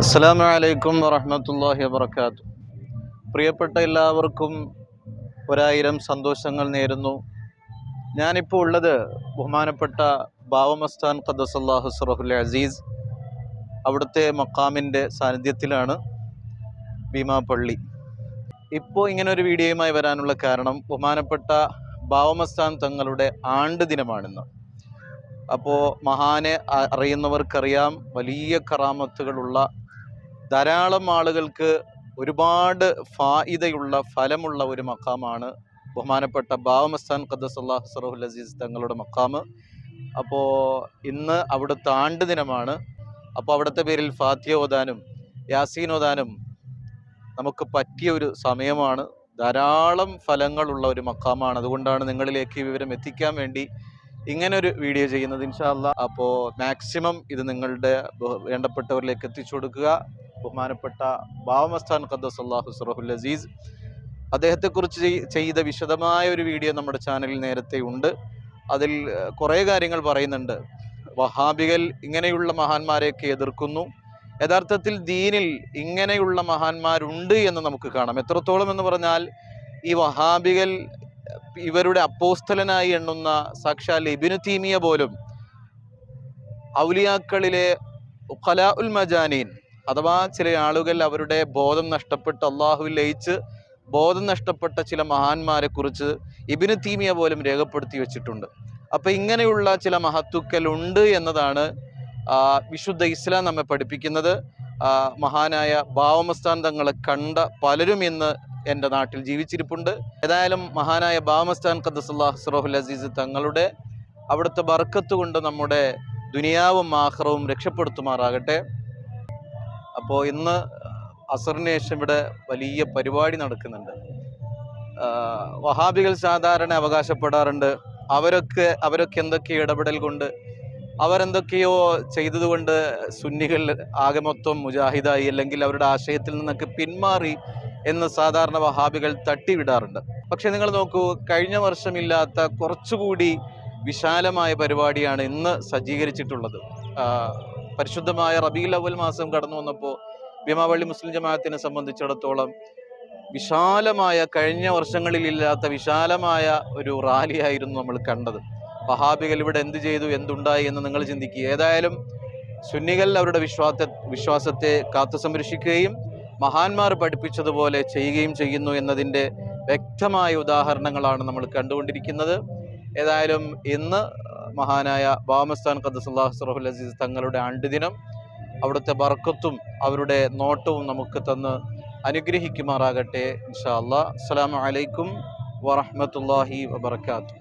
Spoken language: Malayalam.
അസ്സാം വലൈക്കും വറഹമത്തല്ലാഹി വാബർക്കാത്തു പ്രിയപ്പെട്ട എല്ലാവർക്കും ഒരായിരം സന്തോഷങ്ങൾ നേരുന്നു. ഞാനിപ്പോൾ ഉള്ളത് ബഹുമാനപ്പെട്ട ബാവമസ്താൻ ഖദസല്ലാഹു സുറഹുൽ അസീസ് അവിടുത്തെ മക്കാമിന്റെ സാന്നിധ്യത്തിലാണ് ഭീമാപള്ളി. ഇപ്പോൾ ഇങ്ങനെ ഒരു വീഡിയോയുമായി വരാനുള്ള കാരണം ബഹുമാനപ്പെട്ട ബാവമസ്താൻ തങ്ങളുടെ ആണ്ട് ദിനമാണിന്ന്. അപ്പോൾ മഹാനെ അറിയുന്നവർക്കറിയാം വലിയ കറാമത്തുകളുള്ള ധാരാളം ആളുകൾക്ക് ഒരുപാട് ഫായിദയുള്ള ഫലമുള്ള ഒരു മക്കാമാണ് ബഹുമാനപ്പെട്ട ബാവമസ്താൻ ഖദ്ദസല്ലാഹ് സറഹുൽ അസീസ് തങ്ങളുടെ മക്കാമ് അപ്പോൾ ഇന്ന് അവിടുത്തെ ആണ്ട് ദിനമാണ്. അപ്പോൾ അവിടുത്തെ പേരിൽ ഫാത്തിയ ഓതാനും യാസീൻ ഓതാനും നമുക്ക് പറ്റിയ ഒരു സമയമാണ്. ധാരാളം ഫലങ്ങളുള്ള ഒരു മക്കാമാണ് അതുകൊണ്ടാണ് നിങ്ങളിലേക്ക് ഈ വിവരം എത്തിക്കാൻ വേണ്ടി ഇങ്ങനെ ഒരു വീഡിയോ ചെയ്യുന്നത്. ഇൻഷാല്ല അപ്പോൾ മാക്സിമം ഇത് നിങ്ങളുടെ വേണ്ടപ്പെട്ടവരിലേക്ക് എത്തിച്ചു കൊടുക്കുക. ബഹുമാനപ്പെട്ട ബാവമസ്താൻ ഖദ്ദസ് അള്ളാഹു സുറഹുൽ അസീസ്. അദ്ദേഹത്തെക്കുറിച്ച് ചെയ്ത വിശദമായ ഒരു വീഡിയോ നമ്മുടെ ചാനലിൽ നേരത്തെ ഉണ്ട്. അതിൽ കുറേ കാര്യങ്ങൾ പറയുന്നുണ്ട്. വഹാബികൾ ഇങ്ങനെയുള്ള മഹാന്മാരെയൊക്കെ എതിർക്കുന്നു. യഥാർത്ഥത്തിൽ ദീനിൽ ഇങ്ങനെയുള്ള മഹാന്മാരുണ്ട് എന്ന് നമുക്ക് കാണാം. എത്രത്തോളം എന്ന് പറഞ്ഞാൽ ഈ വഹാബികൾ ഇവരുടെ അപ്പോസ്തലനായി എണ്ണുന്ന സാക്ഷാൽ ഇബിനു തീമിയ പോലും ഔലിയാക്കളിലെ ഖലാ ഉൽ മജാനീൻ അഥവാ ചില ആളുകൾ അവരുടെ ബോധം നഷ്ടപ്പെട്ട് അള്ളാഹുവിൽ ലയിച്ച് ബോധം നഷ്ടപ്പെട്ട ചില മഹാന്മാരെ കുറിച്ച് ഇബിനു തീമിയ പോലും രേഖപ്പെടുത്തി വെച്ചിട്ടുണ്ട്. അപ്പൊ ഇങ്ങനെയുള്ള ചില മഹത്തുക്കൾ ഉണ്ട് എന്നതാണ് വിശുദ്ധ ഇസ്ലാം നമ്മെ പഠിപ്പിക്കുന്നത്. മഹാനായ ഭാവമസ്ഥാൻ തങ്ങളെ കണ്ട പലരും ഇന്ന് എന്റെ നാട്ടിൽ ജീവിച്ചിരിപ്പുണ്ട്. ഏതായാലും മഹാനായ ഭാവമസ്ഥാൻ ഖദ്ദസുല്ലാഹ് സുറഹുൽ അസീസ് തങ്ങളുടെ അവിടുത്തെ ബർക്കത്ത് കൊണ്ട് നമ്മുടെ ദുനിയാവും ആഹ്റവും രക്ഷപ്പെടുത്തുമാറാകട്ടെ. അപ്പോൾ ഇന്ന് അസറിന് ശേഷം ഇവിടെ വലിയ പരിപാടി നടക്കുന്നുണ്ട്. വഹാബികൾ സാധാരണ അവകാശപ്പെടാറുണ്ട്. അവരൊക്കെ അവരൊക്കെ എന്തൊക്കെ ഇടപെടൽ കൊണ്ട് അവരെന്തൊക്കെയോ ചെയ്തതുകൊണ്ട് സുന്നികൾ ആകെ മൊത്തം മുജാഹിദായി അല്ലെങ്കിൽ അവരുടെ ആശയത്തിൽ നിന്നൊക്കെ പിന്മാറി എന്ന് സാധാരണ വഹാബികൾ തട്ടിവിടാറുണ്ട്. പക്ഷെ നിങ്ങൾ നോക്കൂ കഴിഞ്ഞ വർഷമില്ലാത്ത കുറച്ചുകൂടി വിശാലമായ പരിപാടിയാണ് ഇന്ന് സജ്ജീകരിച്ചിട്ടുള്ളത്. പരിശുദ്ധമായ റബീൽ അവൽ മാസം കടന്നു വന്നപ്പോൾ ഭീമാവള്ളി മുസ്ലിം ജമാഅത്തിനെ സംബന്ധിച്ചിടത്തോളം വിശാലമായ കഴിഞ്ഞ വർഷങ്ങളിലില്ലാത്ത വിശാലമായ ഒരു റാലിയായിരുന്നു നമ്മൾ കണ്ടത്. വഹാബികൾ ഇവിടെ എന്ത് ചെയ്തു എന്തുണ്ടായി എന്ന് നിങ്ങൾ ചിന്തിക്കുക. ഏതായാലും സുന്നികൾ അവരുടെ വിശ്വാസ വിശ്വാസത്തെ കാത്തു സംരക്ഷിക്കുകയും മഹാന്മാർ പഠിപ്പിച്ചതുപോലെ ചെയ്യുകയും ചെയ്യുന്നു എന്നതിന്റെ വ്യക്തമായ ഉദാഹരണങ്ങളാണ് നമ്മൾ കണ്ടുകൊണ്ടിരിക്കുന്നത്. ഏതായാലും ഇന്ന് മഹാനായ ബാമസ്ഥാൻ ഖദ്ദസുല്ലാഹ് സറഹുൽ അസീസ് തങ്ങളുടെ ആണ്ടുദിനം അവിടുത്തെ ബർക്കത്തും അവരുടെ നോട്ടവും നമുക്ക് തന്ന് അനുഗ്രഹിക്കുമാറാകട്ടെ ഇൻഷാ അല്ലാ അസ്സലാമു അലൈക്കും വറഹ്മത്തുള്ളാഹി വബർക്കാത്തു